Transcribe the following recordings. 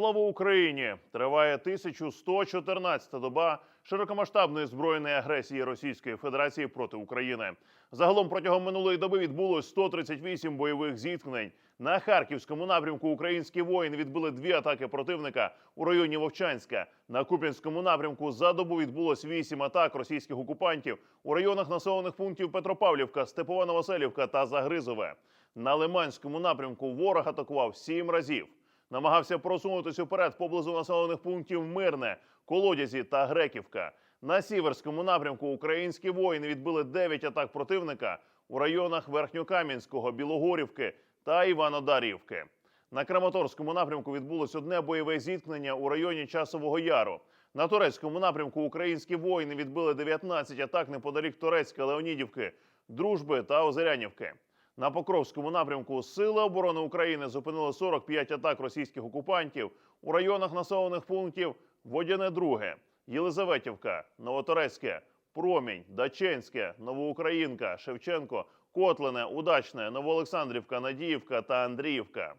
Слава Україні! Триває 1114-та доба широкомасштабної збройної агресії Російської Федерації проти України. Загалом протягом минулої доби відбулось 138 бойових зіткнень. На харківському напрямку українські воїни відбили дві атаки противника у районі Вовчанська. На Куп'янському напрямку за добу відбулось вісім атак російських окупантів у районах населених пунктів Петропавлівка, Степова Новоселівка та Загризове. На Лиманському напрямку ворог атакував сім разів намагався просунутися вперед поблизу населених пунктів Мирне, Колодязі та Греківка. На сіверському напрямку українські воїни відбили 9 атак противника у районах Верхньокам'янського, Білогорівки та Іванодарівки. На Краматорському напрямку відбулось одне бойове зіткнення у районі Часового Яру. На турецькому напрямку українські воїни відбили 19 атак неподалік Турецька, Леонідівки, Дружби та Озерянівки. На Покровському напрямку Сили оборони України зупинили 45 атак російських окупантів у районах населених пунктів Водяне Друге, Єлизаветівка, Новоторецьке, Промінь, Даченське, Новоукраїнка, Шевченко, Котлине, Удачне, Новоолександрівка, Надіївка та Андріївка.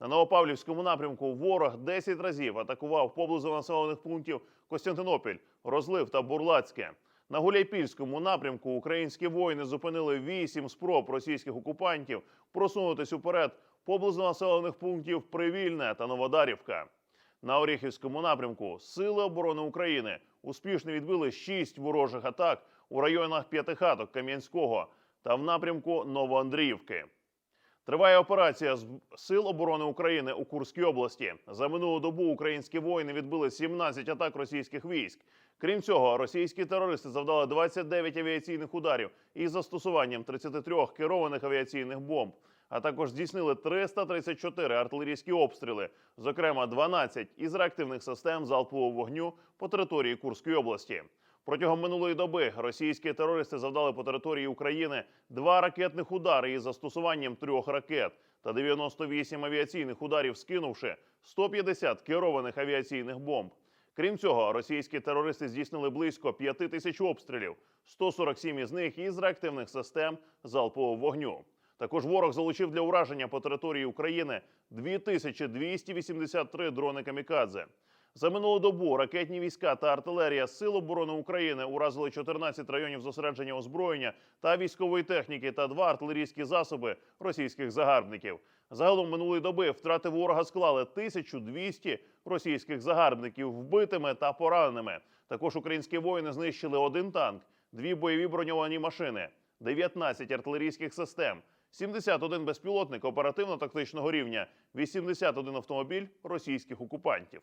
На Новопавлівському напрямку ворог 10 разів атакував поблизу населених пунктів Костянтинопіль, Розлив та Бурлацьке. На Гуляйпільському напрямку українські воїни зупинили вісім спроб російських окупантів просунутись уперед поблизу населених пунктів Привільне та Новодарівка. На Оріхівському напрямку Сили оборони України успішно відбили шість ворожих атак у районах П'ятихаток Кам'янського та в напрямку Новоандріївки. Триває операція з Сил оборони України у Курській області. За минулу добу українські воїни відбили 17 атак російських військ. Крім цього, російські терористи завдали 29 авіаційних ударів із застосуванням 33 керованих авіаційних бомб, а також здійснили 334 артилерійські обстріли, зокрема 12 із реактивних систем залпового вогню по території Курської області. Протягом минулої доби російські терористи завдали по території України два ракетних удари із застосуванням трьох ракет та 98 авіаційних ударів, скинувши 150 керованих авіаційних бомб. Крім цього, російські терористи здійснили близько 5 тисяч обстрілів, 147 із них із реактивних систем залпового вогню. Також ворог залучив для ураження по території України 2283 дрони камікадзе. За минулу добу ракетні війська та артилерія Сил оборони України уразили 14 районів зосередження озброєння та військової техніки та два артилерійські засоби російських загарбників. Загалом минулої доби втрати ворога склали 1200 російських загарбників вбитими та пораненими. Також українські воїни знищили один танк, дві бойові броньовані машини, 19 артилерійських систем, 71 безпілотник оперативно-тактичного рівня, 81 автомобіль російських окупантів.